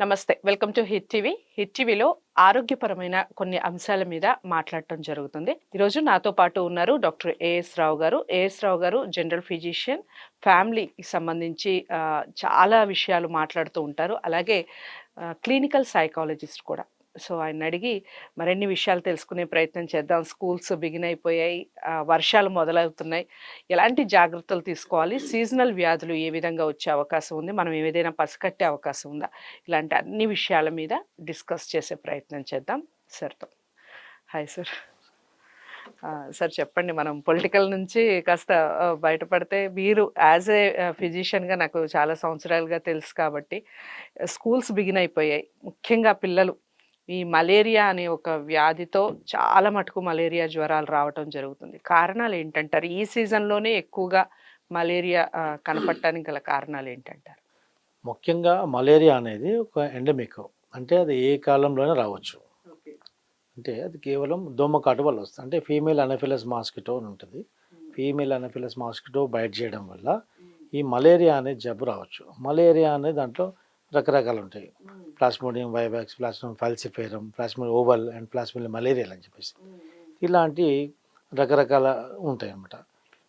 నమస్తే. Welcome to Hit TV. Hit టీవీలో ఆరోగ్యపరమైన కొన్ని అంశాల మీద మాట్లాడటం జరుగుతుంది. ఈరోజు నాతో పాటు ఉన్నారు డాక్టర్ ఏఎస్ రావు గారు. ఏఎస్ రావు గారు జనరల్ ఫిజిషియన్. ఫ్యామిలీకి సంబంధించి చాలా విషయాలు మాట్లాడుతూ ఉంటారు. అలాగే క్లినికల్ సైకాలజిస్ట్ కూడా. సో ఆయన అడిగి మరిన్ని విషయాలు తెలుసుకునే ప్రయత్నం చేద్దాం. స్కూల్స్ బిగిన్ అయిపోయాయి. వర్షాలు మొదలవుతున్నాయి. ఎలాంటి జాగ్రత్తలు తీసుకోవాలి? సీజనల్ వ్యాధులు ఏ విధంగా వచ్చే అవకాశం ఉంది? మనం ఏదైనా పసికట్టే అవకాశం ఉందా? ఇలాంటి అన్ని విషయాల మీద డిస్కస్ చేసే ప్రయత్నం చేద్దాం. సార్తో. Hi sir. సార్ చెప్పండి. మనం పొలిటికల్ నుంచి కాస్త బయటపడితే మీరు యాజ్ ఏ ఫిజిషియన్గా నాకు చాలా సంవత్సరాలుగా తెలుసు కాబట్టి స్కూల్స్ బిగిన్ అయిపోయాయి. ముఖ్యంగా పిల్లలు ఈ మలేరియా అనే ఒక వ్యాధితో చాలా మటుకు మలేరియా జ్వరాలు రావటం జరుగుతుంది. కారణాలు ఏంటంటారు? ఈ సీజన్లోనే ఎక్కువగా మలేరియా కనపడటానికి గల కారణాలు ఏంటంటారు? ముఖ్యంగా మలేరియా అనేది ఒక ఎండమిక్ అంటే అది ఏ కాలంలోనే రావచ్చు. అంటే అది కేవలం దోమకాటు వల్ల వస్తుంది. అంటే ఫీమేల్ అనఫిలస్ మాస్కిటో అని ఉంటుంది. ఫీమేల్ అనఫిలస్ మాస్కిటో బయట చేయడం వల్ల ఈ మలేరియా అనే జబ్బు రావచ్చు. మలేరియా అనే దాంట్లో రకరకాలు ఉంటాయి plasmodium vivax plasmodium falciparum plasmodium ovale and plasmodium malaria అని చెప్పేసి. ఇలాంటి రకరకాల ఉంటాయి అన్నమాట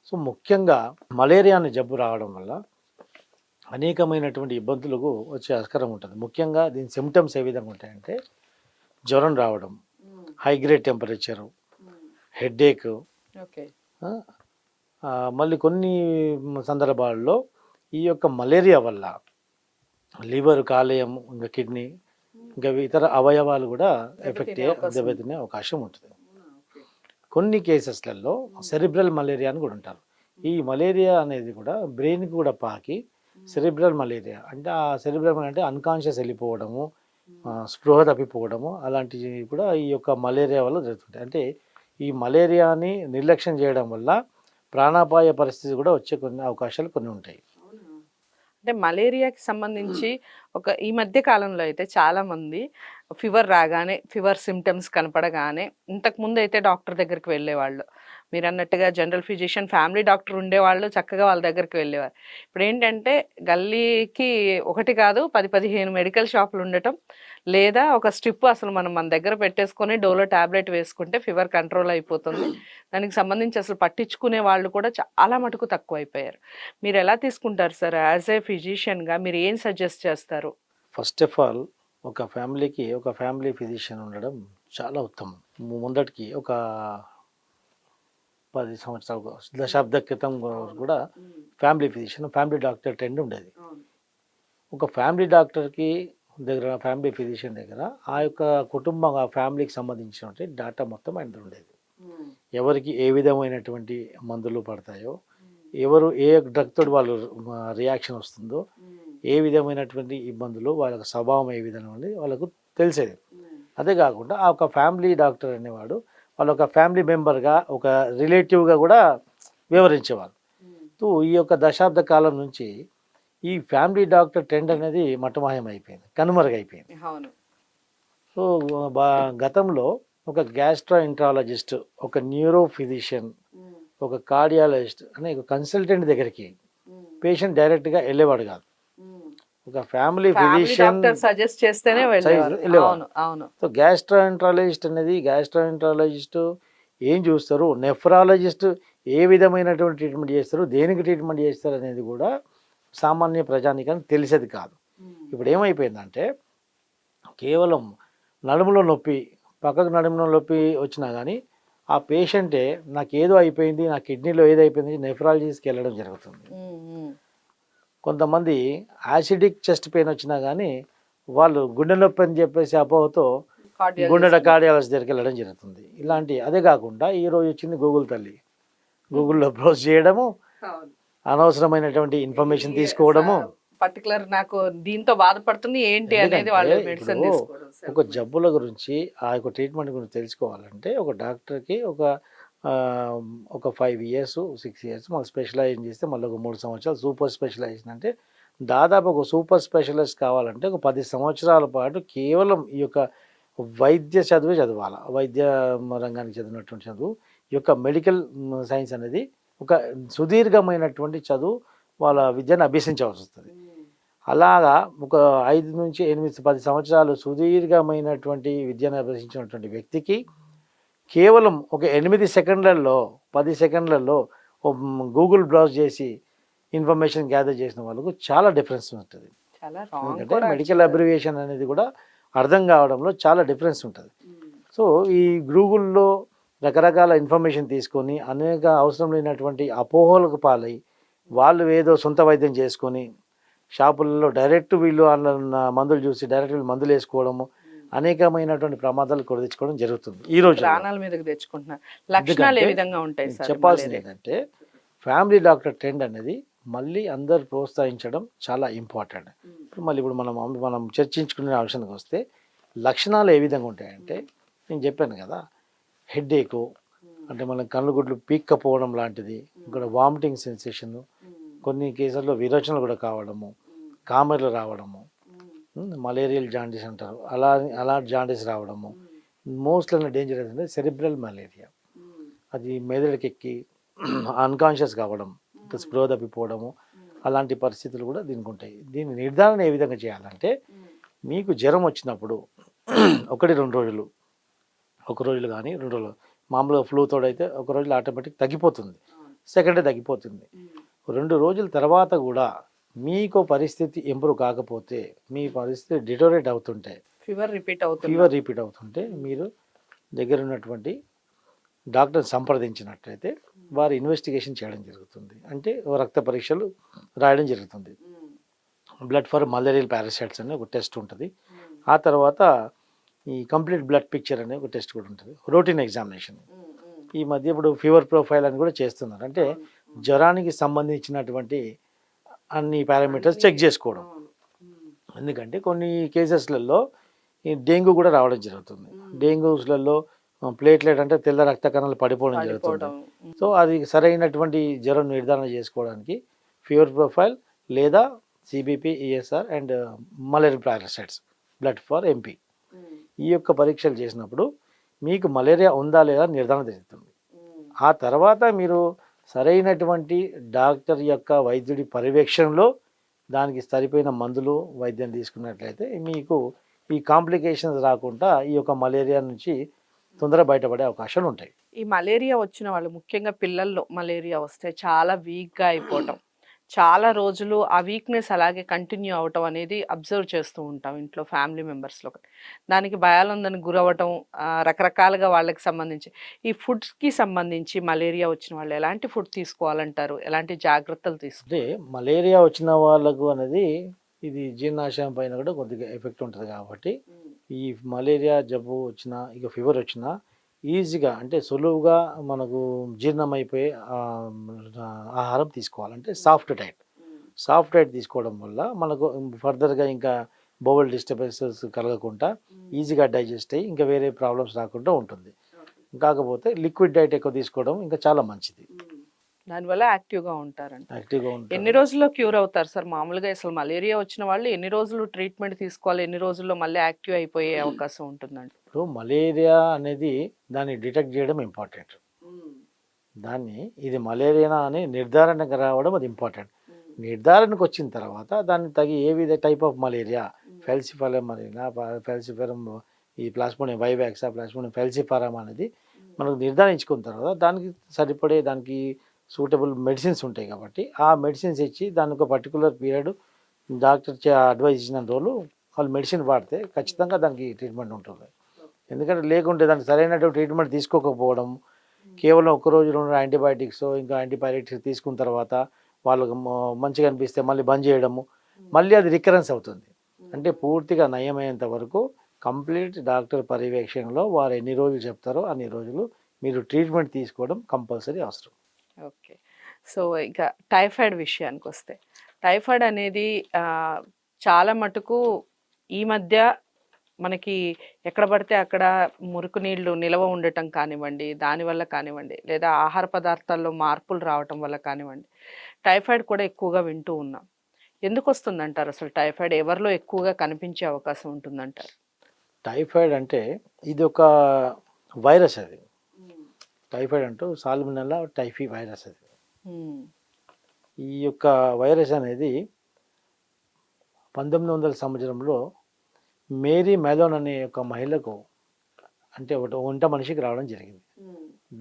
సో ముఖ్యంగా మలేరియా అనే జబ్బు రావడం వల్ల అనేకమైనటువంటి ఇబ్బందులకు వచ్చే ఆస్కారం ఉంటుంది. ముఖ్యంగా దీని సిమ్టమ్స్ ఏ విధంగా ఉంటాయంటే జ్వరం రావడం high grade temperature headache okay. మళ్ళీ కొన్ని సందర్భాల్లో ఈ యొక్క మలేరియా వల్ల లివర్ కాలేయం ఇంకా కిడ్నీ ఇంకా ఇతర అవయవాలు కూడా ఎఫెక్ట్ దెబ్బతినే అవకాశం ఉంటుంది. కొన్ని కేసెస్లలో సెరిబ్రల్ మలేరియా అని కూడా ఉంటారు. ఈ మలేరియా అనేది కూడా బ్రెయిన్కి కూడా పాకి సెరిబ్రల్ మలేరియా అంటే ఆ సెరిబ్రల్ అంటే అన్కాన్షియస్ వెళ్ళిపోవడము స్పృహ తప్పిపోవడము అలాంటివి కూడా ఈ యొక్క మలేరియా వల్ల జరుగుతుంటాయి. అంటే ఈ మలేరియాని నిర్లక్ష్యం చేయడం వల్ల ప్రాణాపాయ పరిస్థితి కూడా వచ్చే కొన్ని అవకాశాలు కొన్ని ఉంటాయి. అంటే మలేరియాకి సంబంధించి ఒక ఈ మధ్య కాలంలో అయితే చాలా మంది ఫీవర్ రాగానే ఫీవర్ సిమ్టమ్స్ కనపడగానే ఇంతకు ముందు అయితే డాక్టర్ దగ్గరికి వెళ్ళేవాళ్ళు. మీరు అన్నట్టుగా జనరల్ ఫిజిషియన్ ఫ్యామిలీ డాక్టర్ ఉండేవాళ్ళు చక్కగా వాళ్ళ దగ్గరికి వెళ్ళేవారు. ఇప్పుడు ఏంటంటే గల్లీకి ఒకటి కాదు పది పదిహేను మెడికల్ షాపులు ఉండటం లేదా ఒక స్ట్రిప్ అసలు మనం మన దగ్గర పెట్టేసుకొని డోలో టాబ్లెట్ వేసుకుంటే ఫీవర్ కంట్రోల్ అయిపోతుంది. దానికి సంబంధించి అసలు పట్టించుకునే వాళ్ళు కూడా చాలా మటుకు తక్కువ అయిపోయారు మీరు ఎలా తీసుకుంటారు సార్? యాజ్ ఏ ఫిజిషియన్గా మీరు ఏం సజెస్ట్ చేస్తారు? ఫస్ట్ ఆఫ్ ఆల్ ఒక ఫ్యామిలీకి ఒక ఫ్యామిలీ ఫిజిషియన్ ఉండడం చాలా ఉత్తమం. ముందటికి ఒక పది సంవత్సరాలు దశాబ్ద క్రితం కూడా family physician family doctor trend ఉండేది. ఒక ఫ్యామిలీ డాక్టర్కి దగ్గర ఫ్యామిలీ ఫిజిషియన్ దగ్గర ఆ యొక్క కుటుంబం ఆ ఫ్యామిలీకి సంబంధించినటువంటి డేటా మొత్తం ఆయన ఉండేది. ఎవరికి ఏ విధమైనటువంటి మందులు పడతాయో ఎవరు ఏ డ్రగ్ తోటి వాళ్ళు రియాక్షన్ వస్తుందో ఏ విధమైనటువంటి ఇబ్బందులు వాళ్ళ స్వభావం ఏ విధంగా ఉంది వాళ్ళకు తెలిసేది. అదే కాకుండా ఆ ఒక ఫ్యామిలీ డాక్టర్ అనేవాడు వాళ్ళ ఒక ఫ్యామిలీ మెంబర్గా ఒక రిలేటివ్గా కూడా వివరించేవాళ్ళు. ఈ యొక్క దశాబ్ద కాలం నుంచి ఈ ఫ్యామిలీ డాక్టర్ ట్రెండ్ అనేది మటమాయం అయిపోయింది కనుమరుగైపోయింది. అవును. సో గతంలో ఒక గ్యాస్ట్రో ఇంట్రాలజిస్ట్ ఒక న్యూరో ఫిజిషియన్ ఒక కార్డియాలజిస్ట్ అనే ఒక కన్సల్టెంట్ దగ్గరికి పేషెంట్ డైరెక్ట్గా వెళ్ళేవాడు కాదు. ఒక ఫ్యామిలీ ఫిజిషియన్ సజెస్ట్ చేస్తేనే అవును సో గ్యాస్ట్రాంట్రాలజిస్ట్ అనేది గ్యాస్ట్రాంట్రాలజిస్ట్ ఏం చూస్తారు? నెఫ్రాలజిస్ట్ ఏ విధమైనటువంటి ట్రీట్మెంట్ చేస్తారు దేనికి ట్రీట్మెంట్ చేస్తారు అనేది కూడా సామాన్య ప్రజానికానికి తెలిసేది కాదు ఇప్పుడు ఏమైపోయిందంటే కేవలం నడుములో నొప్పి పక్కకు నడుములో నొప్పి వచ్చినా కానీ ఆ పేషెంటే నాకు ఏదో అయిపోయింది నా కిడ్నీలో ఏదో అయిపోయింది నెఫ్రాలజిస్ట్కి వెళ్ళడం జరుగుతుంది. కొంతమంది యాసిడిక్ చెస్ట్ పెయిన్ వచ్చినా కానీ వాళ్ళు గుండె నొప్పి అని చెప్పేసి అపోహతో. గుండె కార్డియాలజిస్ట్ దగ్గరికి వెళ్ళడం జరుగుతుంది ఇలాంటి అదే కాకుండా ఈ రోజు వచ్చింది గూగుల్ తల్లి గూగుల్లో బ్రౌజ్ చేయడము. అనవసరమైనటువంటి ఇన్ఫర్మేషన్ తీసుకోవడము పర్టికులర్ నాకు దీంతో బాధపడుతుంది ఏంటి అనేది వాళ్ళు మెడిసిన్. ఒక జబ్బుల గురించి ఆ యొక్క ట్రీట్మెంట్ గురించి తెలుసుకోవాలంటే ఒక డాక్టర్కి ఒక ఒక ఫైవ్ ఇయర్స్ సిక్స్ ఇయర్స్ మళ్ళీ స్పెషలైజేషన్ చేస్తే మళ్ళీ ఒక మూడు సంవత్సరాలు సూపర్ స్పెషలైజేషన్ అంటే దాదాపు ఒక సూపర్ స్పెషలిస్ట్ కావాలంటే ఒక పది సంవత్సరాల పాటు కేవలం ఈ యొక్క వైద్య చదువే చదవాలి వైద్య రంగానికి చదివినటువంటి చదువు ఈ యొక్క మెడికల్ సైన్స్ అనేది ఒక సుదీర్ఘమైనటువంటి చదువు వాళ్ళ విద్యను అభ్యసించవలసి వస్తుంది. అలాగా ఒక ఐదు నుంచి ఎనిమిది పది సంవత్సరాలు సుదీర్ఘమైనటువంటి విద్యను అభ్యసించినటువంటి వ్యక్తికి కేవలం ఒక ఎనిమిది సెకండ్లలో పది సెకండ్లలో గూగుల్ బ్రౌజ్ చేసి ఇన్ఫర్మేషన్ గ్యాదర్ చేసిన వాళ్ళకు చాలా డిఫరెన్స్ ఉంటుంది. ఎందుకంటే మెడికల్ అబ్రివియేషన్ అనేది కూడా అర్థం కావడంలో చాలా డిఫరెన్స్ ఉంటుంది. సో ఈ గూగుల్లో రకరకాల ఇన్ఫర్మేషన్ తీసుకొని అనేక అవసరం లేనటువంటి అపోహలకు పాలై వాళ్ళు ఏదో సొంత వైద్యం చేసుకొని షాపులలో డైరెక్ట్ వీళ్ళు అన్న మందులు చూసి డైరెక్ట్ వీళ్ళు మందులు వేసుకోవడము అనేకమైనటువంటి ప్రమాదాలు కూడా తెచ్చుకోవడం జరుగుతుంది ఈ రోజు ప్రాణాల మీదకి తెచ్చుకుంటున్నారు. లక్షణాలు ఏ విధంగా ఉంటాయి చెప్పాల్సింది? ఏంటంటే ఫ్యామిలీ డాక్టర్ ట్రెండ్ అనేది మళ్ళీ అందరు ప్రోత్సహించడం చాలా ఇంపార్టెంట్. ఇప్పుడు మళ్ళీ ఇప్పుడు మనం మనం చర్చించుకునే అంశానికి వస్తే లక్షణాలు ఏ విధంగా ఉంటాయంటే నేను చెప్పాను కదా హెడ్ ఏకు అంటే మన కళ్ళు గుడ్లు పీక్కపోవడం లాంటిది ఇక్కడ వామిటింగ్ సెన్సేషన్ కొన్ని కేసుల్లో విరోచనలు కూడా కావడము కామెర్లు రావడము మలేరియల్ జాండీస్ అంటారు. అలా అలా జాండీస్ రావడము. మోస్ట్ డేంజర్ ఏంటంటే సెరిబ్రల్ మలేరియా. అది మెదడుకి ఎక్కి అన్కాన్షియస్ కావడం స్ప్రో తప్పిపోవడము అలాంటి పరిస్థితులు కూడా దీనికి ఉంటాయి. దీని నిర్ధారణ ఏ విధంగా చేయాలంటే మీకు జ్వరం వచ్చినప్పుడు ఒకటి రెండు రోజులు ఒక రోజులు కానీ రెండు రోజులు. మామూలుగా ఫ్లూ తోడైతే ఒక రోజులు ఆటోమేటిక్ తగ్గిపోతుంది. సెకండ్ డే తగ్గిపోతుంది రెండు రోజుల తర్వాత కూడా మీకు పరిస్థితి ఇంప్రూవ్ కాకపోతే మీ పరిస్థితి డిటోరేట్ అవుతుంటే ఫీవర్ రిపీట్ అవుతుంది. ఫీవర్ రిపీట్ అవుతుంటే మీరు దగ్గర ఉన్నటువంటి డాక్టర్ సంప్రదించినట్లయితే వారు ఇన్వెస్టిగేషన్ చేయడం జరుగుతుంది. అంటే రక్త పరీక్షలు రాయడం జరుగుతుంది. బ్లడ్ ఫర్ మలేరియల్ పారాసైట్స్ అనే ఒక టెస్ట్ ఉంటుంది. ఆ తర్వాత ఈ కంప్లీట్ బ్లడ్ పిక్చర్ అనే ఒక టెస్ట్ కూడా ఉంటుంది. Routine examination. ఈ మధ్య ఇప్పుడు ఫీవర్ ప్రొఫైల్ అని కూడా చేస్తున్నారు. అంటే జ్వరానికి సంబంధించినటువంటి అన్ని పారామీటర్స్ చెక్ చేసుకోవడం. ఎందుకంటే కొన్ని కేసెస్లలో ఈ డెంగ్యూ కూడా రావడం జరుగుతుంది. డెంగ్యూస్లలో ప్లేట్లెట్ అంటే తెల్ల రక్త కణాలు పడిపోవడం జరుగుతుంది. సో అది సరైనటువంటి జ్వరం నిర్ధారణ చేసుకోవడానికి ఫీవర్ ప్రొఫైల్ లేదా CBP ESR and malaria parasites blood for MP ఈ యొక్క పరీక్షలు చేసినప్పుడు మీకు మలేరియా ఉందా లేదా నిర్ధారణ జరుగుతుంది. ఆ తర్వాత మీరు సరైనటువంటి డాక్టర్ యొక్క వైద్యుడి పర్యవేక్షణలో దానికి సరిపోయిన మందులు వైద్యం తీసుకున్నట్లయితే మీకు ఈ కాంప్లికేషన్స్ రాకుండా ఈ యొక్క మలేరియా నుంచి తొందరగా బయటపడే అవకాశాలు ఉంటాయి. ఈ మలేరియా వచ్చిన వాళ్ళు ముఖ్యంగా పిల్లల్లో మలేరియా వస్తే చాలా వీక్గా అయిపోవటం చాలా రోజులు ఆ వీక్నెస్ అలాగే కంటిన్యూ అవటం అనేది అబ్జర్వ్ చేస్తూ ఉంటాం ఇంట్లో ఫ్యామిలీ మెంబర్స్లో దానికి భయాలందని గురవటం ఆ, రకరకాలుగా వాళ్ళకి సంబంధించి ఈ ఫుడ్స్కి సంబంధించి మలేరియా వచ్చిన వాళ్ళు ఎలాంటి ఫుడ్ తీసుకోవాలంటారు? ఎలాంటి జాగ్రత్తలు తీసుకో అంటే మలేరియా వచ్చిన వాళ్ళకు అనేది ఇది జీర్ణాశయం పైన కూడా కొద్దిగా ఎఫెక్ట్ ఉంటుంది కాబట్టి ఈ మలేరియా జబ్బు వచ్చిన ఇక ఫీవర్ వచ్చినా ఈజీగా అంటే సులువుగా మనకు జీర్ణమైపోయే ఆహారం తీసుకోవాలంటే సాఫ్ట్ డైట్. సాఫ్ట్ డైట్ తీసుకోవడం వల్ల మనకు ఫర్దర్గా ఇంకా బోవల్ డిస్టర్బెన్సెస్ కలగకుండా ఈజీగా డైజెస్ట్ అయ్యి ఇంకా వేరే ప్రాబ్లమ్స్ రాకుండా ఉంటుంది. కాకపోతే లిక్విడ్ డైట్ ఎక్కువ తీసుకోవడం ఇంకా చాలా మంచిది. దానివల్ల యాక్టివ్గా ఉంటారంట. యాక్టివ్గా ఎన్ని ఉంటుంది రోజుల్లో క్యూర్ అవుతారు సార్? మామూలుగా అసలు మలేరియా వచ్చిన వాళ్ళు ఎన్ని రోజులు ట్రీట్మెంట్ తీసుకోవాలి? ఎన్ని రోజుల్లో మళ్ళీ యాక్టివ్ అయిపోయే అవకాశం ఉంటుందండి. ఇప్పుడు మలేరియా అనేది దాన్ని డిటెక్ట్ చేయడం ఇంపార్టెంట్. దాన్ని ఇది మలేరియా అని నిర్ధారణకు రావడం అది ఇంపార్టెంట్. నిర్ధారణకు వచ్చిన తర్వాత దాన్ని తగి ఏ విధ type of malaria? Falciparum malaria falciparum ఈ ప్లాస్మోనియం వైవాక్సా ప్లాస్మోనియం ఫెల్సిఫారం అనేది మనకు నిర్ధారించుకున్న తర్వాత దానికి సరిపడే దానికి సూటబుల్ మెడిసిన్స్ ఉంటాయి కాబట్టి ఆ మెడిసిన్స్ ఇచ్చి దానికి ఒక పర్టికులర్ పీరియడ్ డాక్టర్ అడ్వైజ్ ఇచ్చిన రోజులు వాళ్ళు మెడిసిన్ వాడితే ఖచ్చితంగా దానికి ట్రీట్మెంట్ ఉంటుంది. ఎందుకంటే లేకుంటే దానికి సరైనటువంటి ట్రీట్మెంట్ తీసుకోకపోవడం కేవలం ఒక రోజు రెండు యాంటీబయాటిక్స్ ఇంకా యాంటీబయాటిక్స్ తీసుకున్న తర్వాత వాళ్ళకు మంచిగా అనిపిస్తే మళ్ళీ బంద్ చేయడము మళ్ళీ అది రికరెన్స్ అవుతుంది. అంటే పూర్తిగా నయమయ్యేంత వరకు కంప్లీట్ డాక్టర్ పర్యవేక్షణలో వారు ఎన్ని రోజులు చెప్తారో అన్ని రోజులు మీరు ట్రీట్మెంట్ తీసుకోవడం కంపల్సరీ అవసరం. ఓకే. సో ఇక టైఫాయిడ్ విషయానికి వస్తే టైఫాయిడ్ అనేది చాలా మటుకు ఈ మధ్య మనకి ఎక్కడ పడితే అక్కడ మురుకు నీళ్ళు నిల్వ ఉండటం కానివ్వండి దానివల్ల కానివ్వండి లేదా ఆహార పదార్థాల్లో మార్పులు రావటం వల్ల కానివ్వండి టైఫాయిడ్ కూడా ఎక్కువగా వింటూ ఉన్నాం. ఎందుకు వస్తుందంటారు అసలు టైఫాయిడ్? ఎవరిలో ఎక్కువగా కనిపించే అవకాశం ఉంటుందంటారు? టైఫాయిడ్ అంటే ఇది ఒక వైరస్ అది. టైఫాయిడ్ అంటూ సాల్మినల్లా టైఫీ వైరస్ అది. ఈ యొక్క వైరస్ అనేది పంతొమ్మిది వందల సంవత్సరంలో మేరీ మెలోన్ అనే ఒక మహిళకు అంటే ఒకటి వంట మనిషికి రావడం జరిగింది.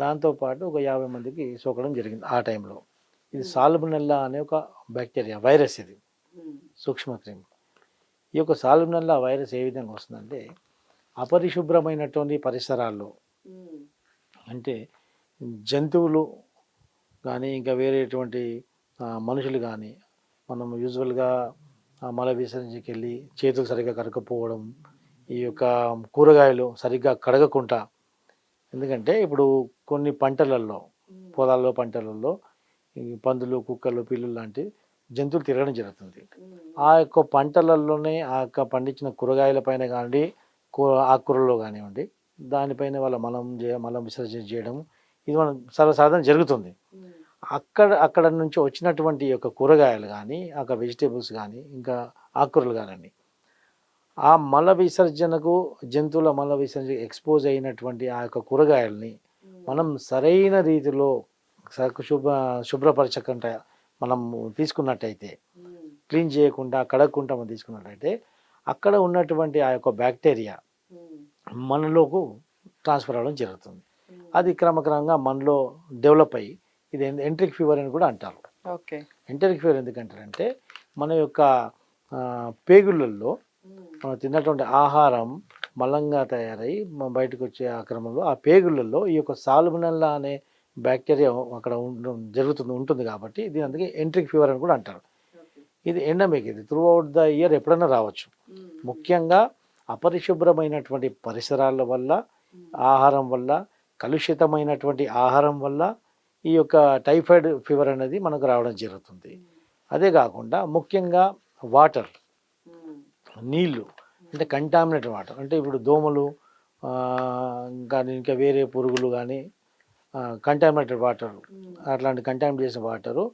దాంతోపాటు ఒక యాభై మందికి సోకడం జరిగింది ఆ టైంలో. ఇది సాల్బనెల్లా అనే ఒక బ్యాక్టీరియా వైరస్ ఇది. సూక్ష్మక్రిమి ఈ యొక్క సాల్బనెల్లా వైరస్ ఏ విధంగా వస్తుందంటే అపరిశుభ్రమైనటువంటి పరిసరాల్లో అంటే జంతువులు కానీ ఇంకా వేరేటువంటి ఆ, మనుషులు కానీ మనం యూజువల్గా మల విసర్జనకి వెళ్ళి చేతులు సరిగ్గా కడకపోవడం ఈ యొక్క కూరగాయలు సరిగ్గా కడగకుండా ఎందుకంటే ఇప్పుడు కొన్ని పంటలలో పొలాల్లో పంటలలో ఈ పందులు కుక్కలు పిల్లులు లాంటి జంతువులు తిరగడం జరుగుతుంది. ఆ యొక్క పంటలలోనే ఆ యొక్క పండించిన కూరగాయల పైన కానివ్వండి కూ ఆకుకూరలో కానివ్వండి దానిపైన వాళ్ళ మలం మలం విసర్జన చేయడం ఇది మనం సర్వసాధారణ జరుగుతుంది. అక్కడ అక్కడ నుంచి వచ్చినటువంటి యొక్క కూరగాయలు కానీ అక్కడ వెజిటేబుల్స్ కానీ ఇంకా ఆకుకూరలు కానివ్వండి ఆ మల విసర్జనకు జంతువుల మల విసర్జనకు ఎక్స్పోజ్ అయినటువంటి ఆ యొక్క కూరగాయల్ని మనం సరైన రీతిలో శుభ్ర శుభ్రపరచకుండా మనం తీసుకున్నట్టయితే క్లీన్ చేయకుండా కడగకుండా మనం తీసుకున్నట్టయితే అక్కడ ఉన్నటువంటి ఆ యొక్క బ్యాక్టీరియా మనలోకి ట్రాన్స్ఫర్ అవ్వడం జరుగుతుంది. అది క్రమక్రమంగా మనలో డెవలప్ అయ్యి ఇది ఎంట్రిక్ ఫీవర్ అని కూడా అంటారు. ఓకే. ఎంట్రిక్ ఫీవర్ ఎందుకంటారంటే మన యొక్క పేగులలో మనం తిన్నటువంటి ఆహారం మలంగా తయారై బయటకు వచ్చే ఆ క్రమంలో ఆ పేగులలో ఈ యొక్క సాల్మనల్లా అనే బ్యాక్టీరియా అక్కడ ఉండ- జరుగుతుంది ఉంటుంది కాబట్టి దీని అందుకే ఎంట్రిక్ ఫీవర్ అని కూడా అంటారు. ఇది ఎండమిక్ ఇది త్రూ అవుట్ ద ఇయర్ ఎప్పుడైనా రావచ్చు. ముఖ్యంగా అపరిశుభ్రమైనటువంటి పరిసరాల వల్ల ఆహారం వల్ల కలుషితమైనటువంటి ఆహారం వల్ల ఈ యొక్క టైఫాయిడ్ ఫీవర్ అనేది మనకు రావడం జరుగుతుంది. అదే కాకుండా ముఖ్యంగా వాటర్ నీళ్ళు అంటే కంటామినేటెడ్ వాటర్ అంటే ఇప్పుడు దోమలు కానీ ఇంకా వేరే పురుగులు కానీ కంటామినేటెడ్ వాటర్ అట్లాంటి కంటామినేట్ చేసిన వాటరు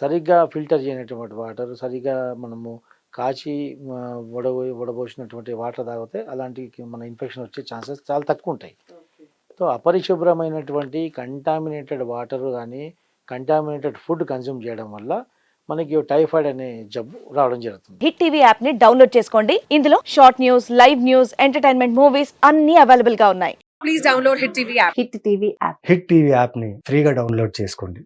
సరిగ్గా ఫిల్టర్ చేయనటువంటి వాటర్ సరిగ్గా మనము కాచి వడబోయి వడబో వడబోసినటువంటి వాటర్ తాగితే అలాంటి మన ఇన్ఫెక్షన్ వచ్చే ఛాన్సెస్ చాలా తక్కువ ఉంటాయి. సో అపరిశుభ్రమైనటువంటి కంటామినేటెడ్ వాటర్ కానీ కంటామినేటెడ్ ఫుడ్ కన్జ్యూమ్ చేయడం వల్ల మనకి టైఫాయిడ్ అనే జబ్బు రావడం జరుగుతుంది. హిట్ టీవీ యాప్ని డౌన్లోడ్ చేసుకోండి. ఇందులో short news live news entertainment movies అన్ని అవైలబుల్గా ఉన్నాయి. Please download Hit TV app. Hit TV app hit TV యాప్ని ఫ్రీగా డౌన్లోడ్ చేసుకోండి.